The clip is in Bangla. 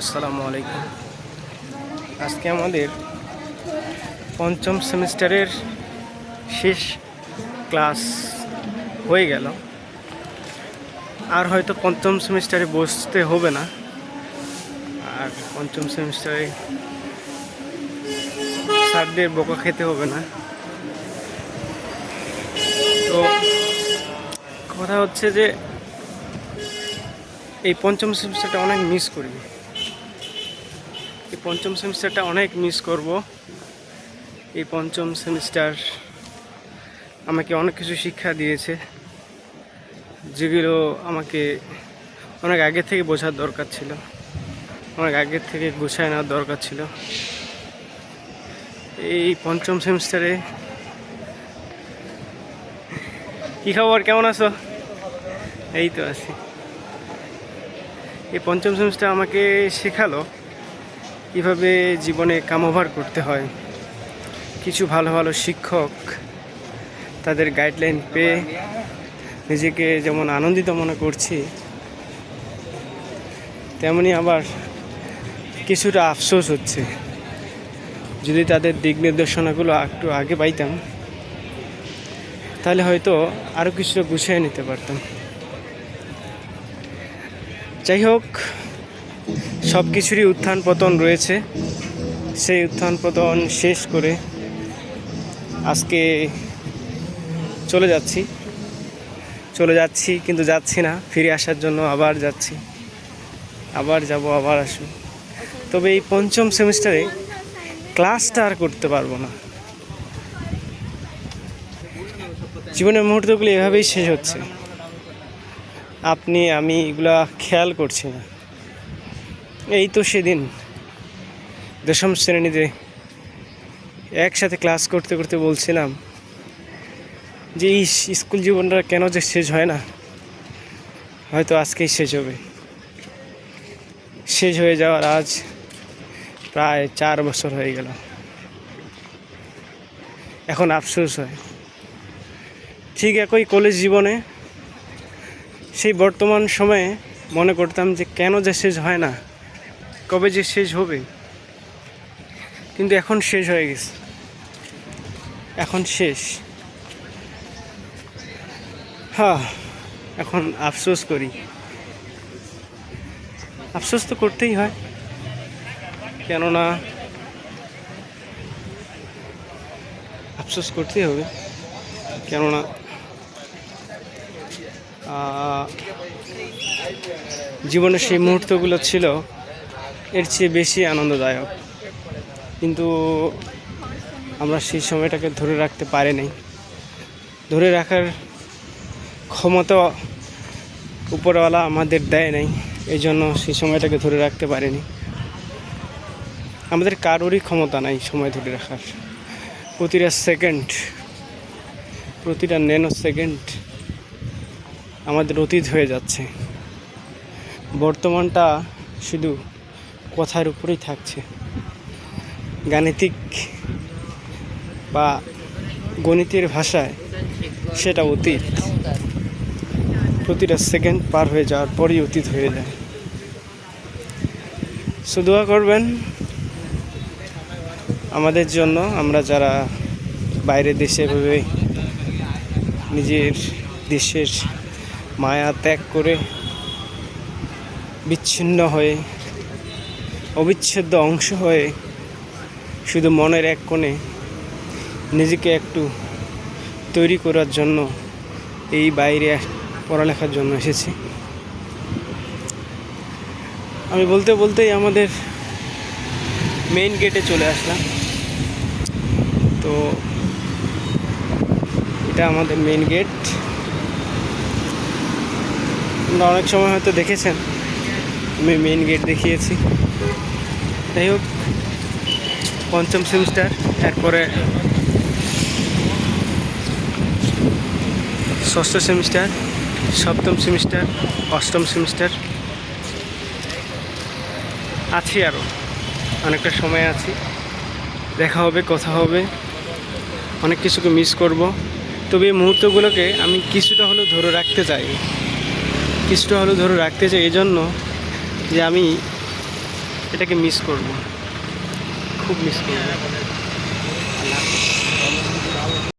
আসসালামু আলাইকুম। আজকে আমাদের পঞ্চম সেমিস্টারের শেষ ক্লাস হয়ে গেল। আর হয়তো পঞ্চম সেমিস্টারে বসতে হবে না। আর পঞ্চম সেমিস্টারে স্যারদের বোকা খেতে হবে না। তো কথা হচ্ছে যে এই পঞ্চম সেমিস্টারটা অনেক মিস করি। এই পঞ্চম সেমিস্টারটা অনেক মিস করব। এই পঞ্চম সেমিস্টার আমাকে অনেক কিছু শিক্ষা দিয়েছে, যেগুলো আমাকে অনেক আগে থেকে বোঝার দরকার ছিল, অনেক আগের থেকে গুছায় নেওয়ার দরকার ছিল। এই পঞ্চম সেমিস্টারে কী খবর? কেমন আছো? এই তো আছি। এই পঞ্চম সেমিস্টার আমাকে শেখালো কীভাবে জীবনে কামোভার করতে হয়। কিছু ভালো ভালো শিক্ষক তাদের গাইডলাইন পেয়ে নিজেকে যেমন আনন্দিত মনে করছি, তেমনি আবার কিছুটা আফসোস হচ্ছে। যদি তাদের দিক নির্দেশনাগুলো একটু আগে পাইতাম, তাহলে হয়তো আরও কিছুটা গুছিয়ে নিতে পারতাম। যাই হোক সব কিছুরই উত্থান পতন রয়েছে। সেই উত্থান পতন শেষ করে আজকে চলে যাচ্ছি। চলে যাচ্ছি কিন্তু যাচ্ছি না, ফিরে আসার জন্য আবার যাচ্ছি। আবার যাব, আবার আসব। তবে এই পঞ্চম সেমিস্টারে ক্লাসটা আর করতে পারব না। জীবনের মুহূর্তগুলো এভাবেই শেষ হচ্ছে। আপনি, আমি এগুলা খেয়াল করছি না। এই তো সেদিন, দশম শ্রেণীতে একসাথে ক্লাস করতে করতে বলছিলাম যে এই স্কুল জীবনটা কেন যে শেষ হয় না? হয়তো আজকেই শেষ হবে। শেষ হয়ে যাওয়ার আজ প্রায় চার বছর হয়ে গেল। এখন আফসোস হয়। ঠিক একই কলেজ জীবনে সেই বর্তমান সময়ে মনে করতাম যে, কেন যে শেষ হয় না? কবে যে শেষ হবে? কিন্তু এখন শেষ হয়ে গেছে। এখন শেষ। হ্যাঁ এখন আফসোস করি। আফসোস তো করতেই হয়। কেননা আফসোস করতেই হবে। কেননা জীবনের সেই মুহূর্তগুলো ছিল এর চেয়ে বেশি আনন্দদায়ক। কিন্তু আমরা সেই সময়টাকে ধরে রাখতে পারি নাই। ধরে রাখার ক্ষমতা উপরওয়ালা আমাদের দেয় নাই। এই জন্য সেই সময়টাকে ধরে রাখতে পারিনি আমাদের কারোরই ক্ষমতা নাই সময় ধরে রাখার। প্রতিটা সেকেন্ড, প্রতিটা ন্যানো সেকেন্ড আমাদের অতীত হয়ে যাচ্ছে। বর্তমানটা শুধু কথার উপরেই থাকছে। গাণিতিক বা গণিতের ভাষায় সেটা অতীত। প্রতিটা সেকেন্ড পার হয়ে যাওয়ার পরই অতীত হয়ে যায়। সো দোয়া করবেন আমাদের জন্য, আমরা যারা বাইরের দেশে এভাবে নিজের দেশের মায়া ত্যাগ করে বিচ্ছিন্ন হয়ে অবিচ্ছেদ্য অংশ হয়ে শুধু মনের এক কোণে নিজেকে একটু তৈরি করার জন্য এই বাইরে পড়ালেখার জন্য এসেছি। আমি বলতে বলতেই আমাদের মেইন গেটে চলে আসলাম। তো এটা আমাদের মেইন গেট অনেক সময় হয়তো দেখেছেন, আমি মেইন গেট দেখিয়েছি। যাই হোক, পঞ্চম সেমিস্টার এরপরে ষষ্ঠ সেমিস্টার সপ্তম সেমিস্টার অষ্টম সেমিস্টার আছি আরও অনেকটা সময় আছি। দেখা হবে, কথা হবে। অনেক কিছুকে মিস করব। তবে এই মুহূর্তগুলোকে আমি কিছুটা হলেও ধরে রাখতে চাই। কিছুটা হলেও ধরে রাখতে চাই এই জন্য যে আমি এটাকে মিস করব। খুব মিস করব